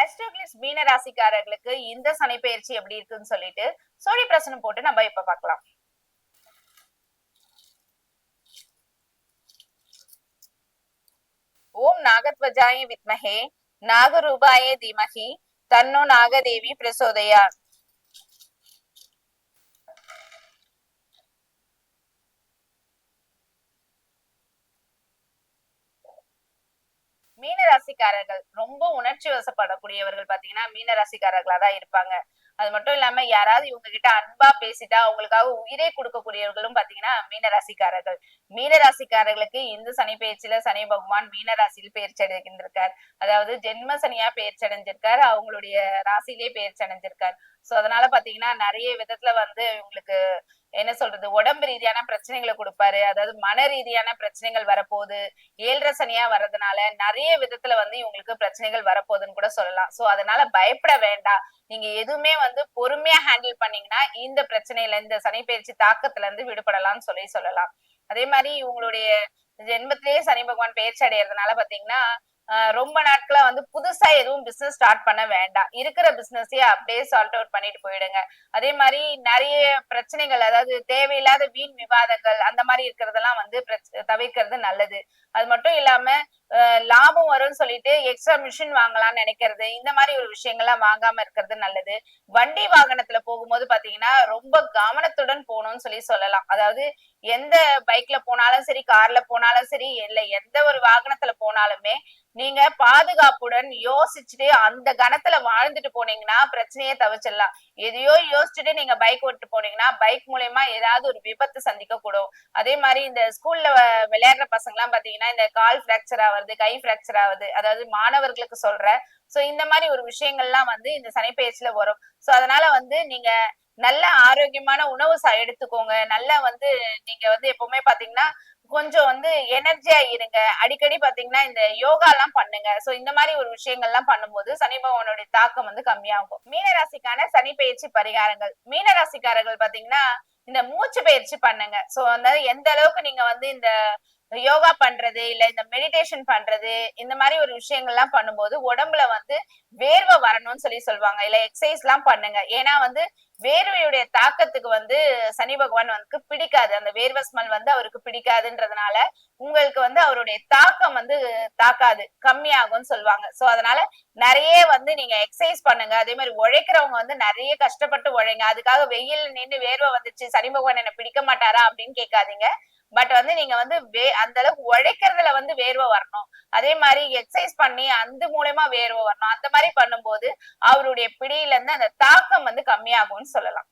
அஸ்ட்ரோகிளிஸ் மீன ராசிக்காரர்களுக்கு இந்த சனி பயிற்சி எப்படி இருக்குன்னு சொல்லிட்டு சோழி பிரசனம் போட்டு நம்ம இப்ப பார்க்கலாம். ஓம் நாகத்வஜாய வித்மஹே நாகரூபாய தீமகி தன்னோ நாகதேவி பிரசோதயா மீன ராசிக்காரர்கள் ரொம்ப உணர்ச்சி வசப்படக்கூடியவர்கள் பாத்தீங்கன்னா மீன ராசிக்காரர்களா தான் இருப்பாங்க. அது மட்டும் இல்லாம யாராவது இவங்க கிட்ட அன்பா பேசிட்டா அவங்களுக்காக உயிரே கொடுக்கக்கூடியவர்களும் பாத்தீங்கன்னா மீன ராசிக்காரர்கள் மீன ராசிக்காரர்களுக்கு இந்த சனி பயிற்சியில சனி பகவான் மீனராசியில் பெயர்ச்சி அடைந்திருக்கார் அதாவது ஜென்ம சனியா பெயர்ச்சி அடைஞ்சிருக்கார் அவங்களுடைய ராசியிலே பெயர்ச்சி அடைஞ்சிருக்கார் சோ அதனால பாத்தீங்கன்னா நிறைய விதத்துல வந்து இவங்களுக்கு என்ன சொல்றது உடம்பு ரீதியான பிரச்சனைகளை கொடுப்பாரு. அதாவது மன ரீதியான பிரச்சனைகள் வரப்போகுது. ஏழரை சனியா வர்றதுனால நிறைய விதத்துல வந்து இவங்களுக்கு பிரச்சனைகள் வரப்போகுதுன்னு கூட சொல்லலாம். சோ அதனால பயப்பட வேண்டாம். நீங்க எதுவுமே வந்து பொறுமையா ஹேண்டில் பண்ணீங்கன்னா இந்த பிரச்சனையில இந்த சனி பயிற்சி தாக்கத்துல இருந்து விடுபடலாம்னு சொல்லி சொல்லலாம். அதே மாதிரி இவங்களுடைய ஜென்மத்திலேயே சனி பகவான் பயிற்சி அடையறதுனால பாத்தீங்கன்னா ரொம்ப நாட்களா வந்து புதுசா எதுவும் பிசினஸ் ஸ்டார்ட் பண்ண வேண்டாம். இருக்கிற பிசினஸே அப்படியே சால்ட் அவுட் பண்ணிட்டு போயிடுங்க. அதே மாதிரி நிறைய பிரச்சனைகள் அதாவது தேவையில்லாத வீண் விவாதங்கள் அந்த மாதிரி இருக்கிறதெல்லாம் வந்து தவிர்க்கிறது நல்லது. அது மட்டும் இல்லாம ஆஹ் லாபம் வரும்னு சொல்லிட்டு எக்ஸ்ட்ரா மிஷின் வாங்கலாம்னு நினைக்கிறது இந்த மாதிரி ஒரு விஷயங்கள்லாம் வாங்காம இருக்கிறது நல்லது. வண்டி வாகனத்துல போகும்போது பாத்தீங்கன்னா ரொம்ப கவனத்துடன் போகணும்னு சொல்லி சொல்லலாம். அதாவது எந்த பைக்ல போனாலும் சரி கார்ல போனாலும் சரி இல்ல எந்த ஒரு வாகனத்துல போனாலுமே நீங்க பாதுகாப்புடன் யோசிச்சுட்டு அந்த கணத்துல வாழ்ந்துட்டு போனீங்கன்னா பிரச்சனையே தவிச்சிடலாம். எதையோ யோசிச்சுட்டு நீங்க பைக் ஓட்டு போனீங்கன்னா பைக் மூலியமா ஏதாவது ஒரு விபத்து சந்திக்க கூடும் அதே மாதிரி இந்த ஸ்கூல்ல விளையாடுற பசங்க எல்லாம் பாத்தீங்கன்னா இந்த கால் பிராக்சர் ஆகுது கை பிராக்சர் ஆகுது. அதாவது மாணவர்களுக்கு சொல்றேன் சோ இந்த மாதிரி ஒரு விஷயங்கள்லாம் வந்து இந்த சனிப்பெயர்ச்சியில வரும். சோ அதனால வந்து நீங்க நல்ல ஆரோக்கியமான உணவு எடுத்துக்கோங்க. நல்லா வந்து நீங்க வந்து எப்பவுமே பாத்தீங்கன்னா கொஞ்சம் வந்து எனர்ஜியா இருங்க. அடிக்கடி பாத்தீங்கன்னா இந்த யோகா எல்லாம் பண்ணுங்க. சோ இந்த மாதிரி ஒரு விஷயங்கள்லாம் பண்ணும்போது சனி பகவானுடைய தாக்கம் வந்து கம்மியாகும். மீனராசிக்கான சனி பயிற்சி பரிகாரங்கள். மீனராசிக்காரர்கள் பாத்தீங்கன்னா இந்த மூச்சு பயிற்சி பண்ணுங்க. சோ அந்த எந்த அளவுக்கு நீங்க வந்து இந்த யோகா பண்றது இல்ல இந்த மெடிடேஷன் பண்றது இந்த மாதிரி ஒரு விஷயங்கள்லாம் பண்ணும்போது உடம்புல வந்து வேர்வை வரணும்னு சொல்லி சொல்லுவாங்க. இல்ல எக்ஸசைஸ் எல்லாம் பண்ணுங்க. ஏன்னா வந்து வேர்வையுடைய தாக்கத்துக்கு வந்து சனி பகவான் வந்து பிடிக்காது. அந்த வேர்வை ஸ்மெல் வந்து அவருக்கு பிடிக்காதுன்றதுனால உங்களுக்கு வந்து அவருடைய தாக்கம் வந்து தாக்காது. கம்மியாகும்னு சொல்லுவாங்க. சோ அதனால நிறைய வந்து நீங்க எக்ஸசைஸ் பண்ணுங்க. அதே மாதிரி உழைக்கிறவங்க வந்து நிறைய கஷ்டப்பட்டு உழைங்க. அதுக்காக வெயில் நின்னு வேர்வை வந்துச்சு சனி பகவான் என்ன பிடிக்க மாட்டாரா அப்படின்னு கேட்காதீங்க. பட் வந்து நீங்க வந்து வே அந்த அளவுக்கு உழைக்கிறதுல வந்து வேர்வை வரணும். அதே மாதிரி எக்ஸசைஸ் பண்ணி அந்த மூலயமா வேர்வை வரணும். அந்த மாதிரி பண்ணும்போது அவருடைய பிடியில இருந்து அந்த தாக்கம் வந்து கம்மியாகும்னு சொல்லலாம்.